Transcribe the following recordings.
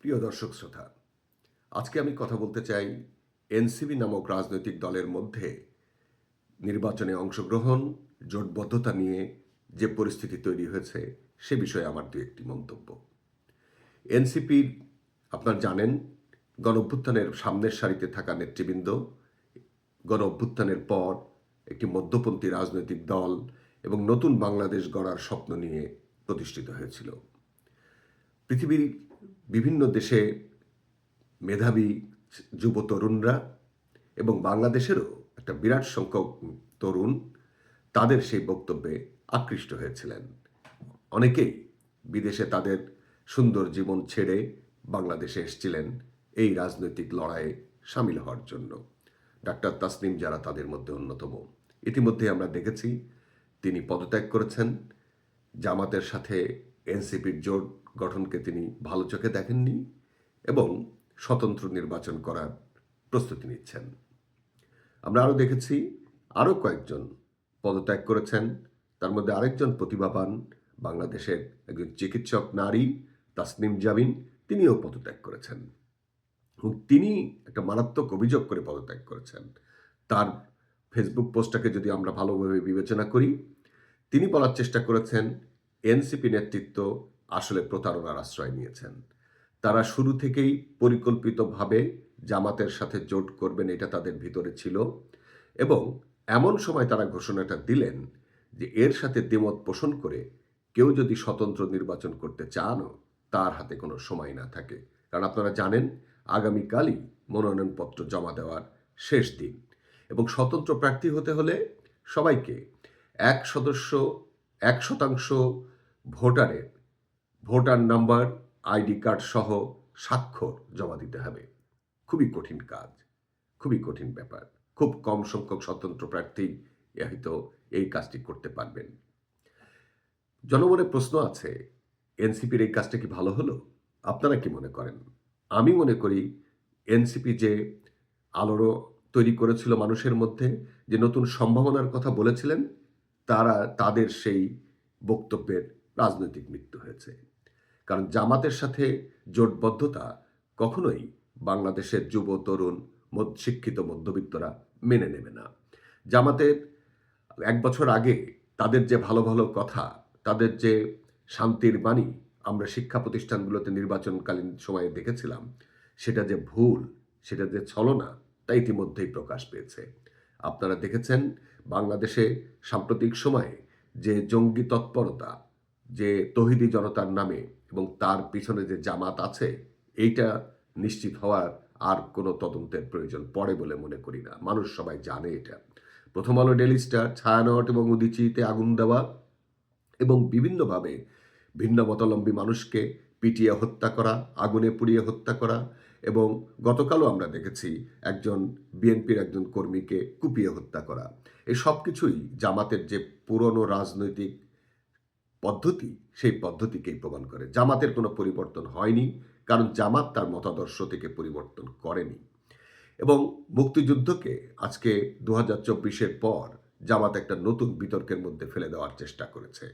প্রিয় দর্শক শ্রোতা, আজকে আমি কথা বলতে চাই এনসিবি নামক রাজনৈতিক দলের মধ্যে নির্বাচনে অংশগ্রহণ, জোটবদ্ধতা নিয়ে যে পরিস্থিতি তৈরি হয়েছে সে বিষয়ে আমার দু একটি মন্তব্য। এনসিপির, আপনার জানেন, গণ অভ্যুত্থানের সামনের সারিতে থাকা নেতৃবৃন্দ, গণ অভ্যুত্থানের পর একটি মধ্যপন্থী রাজনৈতিক দল এবং নতুন বাংলাদেশ গড়ার স্বপ্ন নিয়ে প্রতিষ্ঠিত হয়েছিল। পৃথিবীর বিভিন্ন দেশে মেধাবী যুব তরুণরা এবং বাংলাদেশেরও একটা বিরাট সংখ্যক তরুণ তাদের সেই বক্তব্যে আকৃষ্ট হয়েছিলেন। অনেকেই বিদেশে তাদের সুন্দর জীবন ছেড়ে বাংলাদেশে এসেছিলেন এই রাজনৈতিক লড়াইয়ে সামিল হওয়ার জন্য। ডাক্তার তাসনিম যারা তাদের মধ্যে অন্যতম। ইতিমধ্যে আমরা দেখেছি তিনি পদত্যাগ করেছেন, জামাতের সাথে এনসিপির জোট গঠনকে তিনি ভালো চোখে দেখেননি এবং স্বতন্ত্র নির্বাচন করার প্রস্তুতি নিচ্ছেন। আমরা আরও দেখেছি আরও কয়েকজন পদত্যাগ করেছেন। তার মধ্যে আরেকজন প্রতিভাবান বাংলাদেশের একজন চিকিৎসক নারী, তাসনিম জামিন, তিনিও পদত্যাগ করেছেন। এবং তিনি একটা মারাত্মক অভিযোগ করে পদত্যাগ করেছেন। তার ফেসবুক পোস্টটাকে যদি আমরা ভালোভাবে বিবেচনা করি, তিনি বলার চেষ্টা করেছেন এনসিপি নেতৃত্ব আসলে প্রতারণার আশ্রয় নিয়েছেন। তারা শুরু থেকেই পরিকল্পিতভাবে জামাতের সাথে জোট করবেন এটা তাদের ভিতরে ছিল এবং এমন সময় তারা ঘোষণাটা দিলেন যে এর সাথে দ্বিমত পোষণ করে কেউ যদি স্বতন্ত্র নির্বাচন করতে চানও তার হাতে কোনো সময় না থাকে। কারণ আপনারা জানেন, আগামীকালই মনোনয়নপত্র জমা দেওয়ার শেষ দিন এবং স্বতন্ত্র প্রার্থী হতে হলে সবাইকে এক সদস্য, এক শতাংশ ভোটারের ভোটার নাম্বার, আইডি কার্ড সহ স্বাক্ষর জমা দিতে হবে। খুবই কঠিন কাজ, খুবই কঠিন ব্যাপার। খুব কম সংখ্যক স্বতন্ত্র প্রার্থী হয়তো এই কাজটি করতে পারবেন। জনমনে প্রশ্ন আছে, এনসিপির এই কাজটা কি ভালো হলো? আপনারা কি মনে করেন? আমি মনে করি এনসিপি যে আলোড়ো তৈরি করেছিল মানুষের মধ্যে, যে নতুন সম্ভাবনার কথা বলেছিলেন, তারা, তাদের সেই বক্তব্যের রাজনৈতিক মৃত্যু হয়েছে। কারণ জামাতের সাথে জোটবদ্ধতা কখনোই বাংলাদেশের যুব, তরুণ শিক্ষিত, মধ্যবিত্তরা মেনে নেবে না। জামাতের এক বছর আগে তাদের যে ভালো ভালো কথা, তাদের যে শান্তির বাণী আমরা শিক্ষা প্রতিষ্ঠানগুলোতে নির্বাচনকালীন সময়ে দেখেছিলাম, সেটা যে ভুল, সেটা যে ছলনা, তা ইতিমধ্যেই প্রকাশ পেয়েছে। আপনারা দেখেছেন বাংলাদেশে সাম্প্রতিক সময়ে যে জঙ্গি তৎপরতা যে তহিদি জনতার নামে এবং তার পিছনে যে জামাত আছে, এইটা নিশ্চিত হওয়ার আর কোনো তদন্তের প্রয়োজন পড়ে বলে মনে করি না। মানুষ সবাই জানে এটা। প্রথম আলো ডেলি স্টার, ছায়ানট এবং উদিচিতে আগুন দেওয়া এবং বিভিন্নভাবে ভিন্ন মতালম্বী মানুষকে পিটিয়ে হত্যা করা, আগুনে পুড়িয়ে হত্যা করা এবং গতকালও আমরা দেখেছি একজন বিএনপির একজন কর্মীকে কুপিয়ে হত্যা করা। এই সব কিছুই জামাতের যে পুরনো রাজনৈতিক পদ্ধতি, সেই পদ্ধতিকেই প্রমাণ করে। জামাতের কোনো পরিবর্তন হয়নি, কারণ জামাত তার মতাদর্শ থেকে পরিবর্তন করেনি। এবং মুক্তিযুদ্ধকে আজকে দু হাজার চব্বিশের পর জামাত একটা নতুন বিতর্কের মধ্যে ফেলে দেওয়ার চেষ্টা করেছে।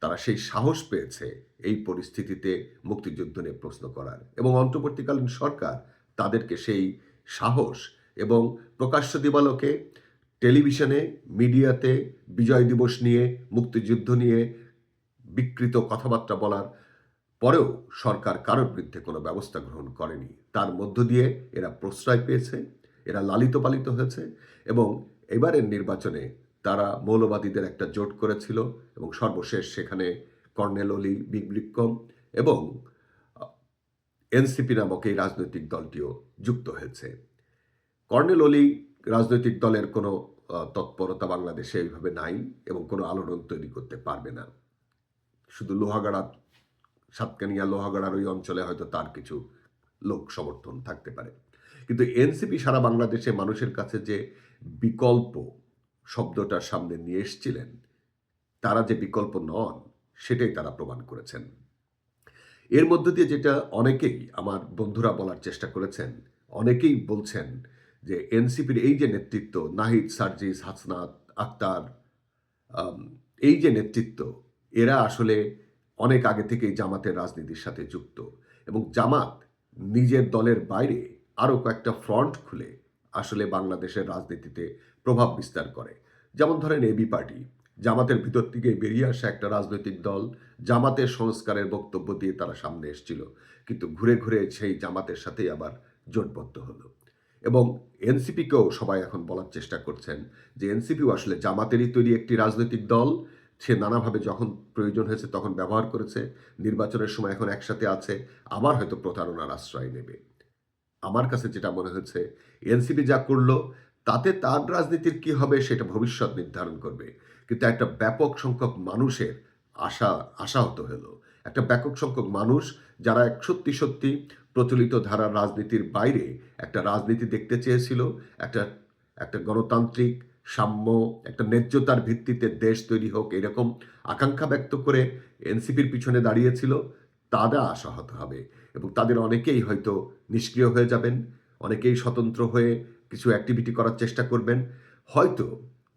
তারা সেই সাহস পেয়েছে এই পরিস্থিতিতে মুক্তিযুদ্ধ নিয়ে প্রশ্ন করার। এবং অন্তর্বর্তীকালীন সরকার তাদেরকে সেই সাহস এবং প্রকাশ্য দিবালোকে টেলিভিশনে, মিডিয়াতে, বিজয় দিবস নিয়ে, মুক্তিযুদ্ধ নিয়ে বিকৃত কথাবার্তা বলার পরেও সরকার কারোর বিরুদ্ধে কোনো ব্যবস্থা গ্রহণ করেনি। তার মধ্য দিয়ে এরা প্রশ্রয় পেয়েছে, এরা লালিত পালিত হয়েছে এবং এবারের নির্বাচনে তারা মৌলবাদীদের একটা জোট করেছিল এবং সর্বশেষ সেখানে কর্নেল অলি বিক্রম এবং এনসিপি নামক এই রাজনৈতিক দলটিও যুক্ত হয়েছে। কর্নেল অলি রাজনৈতিক দলের কোনো তৎপরতা বাংলাদেশে এইভাবে নাই এবং কোনো আলোড়ন তৈরি করতে পারবে না। শুধু লোহাগাড়া সাতকানিয়া লোহাগাড়ার ওই অঞ্চলে হয়তো তার কিছু লোক সমর্থন থাকতে পারে। কিন্তু এনসিপি সারা বাংলাদেশে মানুষের কাছে যে বিকল্প শব্দটার সামনে নিয়ে এসছিলেন, তারা যে বিকল্প নন, সেটাই তারা প্রমাণ করেছেন। এর মধ্য দিয়ে যেটা অনেকেই, আমার বন্ধুরা বলার চেষ্টা করেছেন, অনেকেই বলছেন যে এনসিপির এই যে নেতৃত্ব, নাহিদ সার্জিস, হাসনাত আক্তার এই যে নেতৃত্ব এরা আসলে অনেক আগে থেকেই জামাতের রাজনীতির সাথে যুক্ত এবং জামাত নিজের দলের বাইরে আরও কয়েকটা ফ্রন্ট খুলে আসলে বাংলাদেশের রাজনীতিতে প্রভাব বিস্তার করে। যেমন ধরেন এবি পার্টি জামাতের ভিতর থেকে বেরিয়ে আসা একটা রাজনৈতিক দল জামাতের সংস্কারের বক্তব্য দিয়ে তারা সামনে এসেছিল। কিন্তু ঘুরে ঘুরে সেই জামাতের সাথেই আবার জোটবদ্ধ হলো। এবং এনসিপিকেও সবাই এখন বলার চেষ্টা করছেন যে এনসিপিও আসলে জামাতেরই তৈরি একটি রাজনৈতিক দল। সে নানাভাবে যখন প্রয়োজন হয়েছে তখন ব্যবহার করেছে। নির্বাচনের সময় এখন একসাথে আছে। আবার হয়তো প্রতারণার আশ্রয় নেবে। আমার কাছে যেটা মনে হচ্ছে, এনসিপি যা করল, তাতে তার রাজনীতির কি হবে সেটা ভবিষ্যৎ নির্ধারণ করবে। কিন্তু একটা ব্যাপক সংখ্যক মানুষের আশা, আশাহত হলো। একটা ব্যাপক সংখ্যক মানুষ যারা সত্যি সত্যি প্রচলিত ধারার রাজনীতির বাইরে একটা রাজনীতি দেখতে চেয়েছিল, একটা একটা গণতান্ত্রিক সাম্য, একটা ন্যায্যতার ভিত্তিতে দেশ তৈরি হোক এরকম আকাঙ্ক্ষা ব্যক্ত করে এনসিপির পিছনে দাঁড়িয়েছিল তারা আশাহত হবে। এবং তাদের অনেকেই হয়তো নিষ্ক্রিয় হয়ে যাবেন, অনেকেই স্বতন্ত্র হয়ে কিছু অ্যাক্টিভিটি করার চেষ্টা করবেন। হয়তো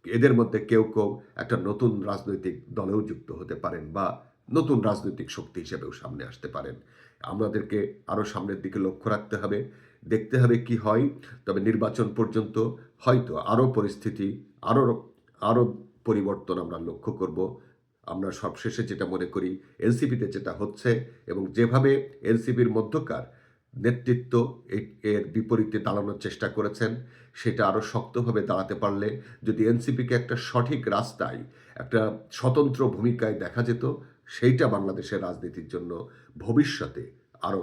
এদের মধ্যে কেউ কেউ একটা নতুন রাজনৈতিক দলেও যুক্ত হতে পারেন বা নতুন রাজনৈতিক শক্তি হিসেবেও সামনে আসতে পারেন। আমাদেরকে আরও সামনের দিকে লক্ষ্য রাখতে হবে, দেখতে হবে কি হয়। তবে নির্বাচন পর্যন্ত হয়তো আরও পরিস্থিতি আরও আরও পরিবর্তন আমরা লক্ষ্য করব। আমরা সবশেষে যেটা মনে করি এনসিপিতে যেটা হচ্ছে এবং যেভাবে এনসিপির মধ্যকার নেতৃত্ব এর বিপরীতে দাঁড়ানোর চেষ্টা করেছেন, সেটা আরও শক্তভাবে দাঁড়াতে পারলে যদি এনসিপিকে একটা সঠিক রাস্তায়, একটা স্বতন্ত্র ভূমিকায় দেখা যেত, সেইটা বাংলাদেশের রাজনীতির জন্য ভবিষ্যতে আরও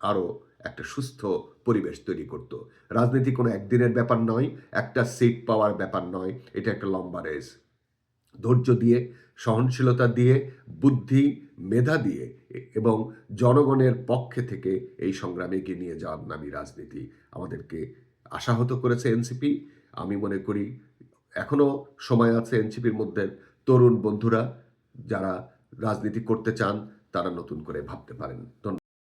আরও একটা সুস্থ পরিবেশ তৈরি করত। রাজনীতি কোনো একদিনের ব্যাপার নয়, একটা সিট পাওয়ার ব্যাপার নয়, এটা একটা লম্বা রেস ধৈর্য দিয়ে, সহনশীলতা দিয়ে, বুদ্ধি, মেধা দিয়ে এবং জনগণের পক্ষে থেকে এই সংগ্রামে এগিয়ে নিয়ে যাওয়ার নামই রাজনীতি আমাদেরকে আশাহত করেছে এনসিপি আমি মনে করি এখনও সময় আছে এনসিপির মধ্যে তরুণ বন্ধুরা যারা রাজনীতি করতে চান, তারা নতুন করে ভাবতে পারেন। ধন্যবাদ।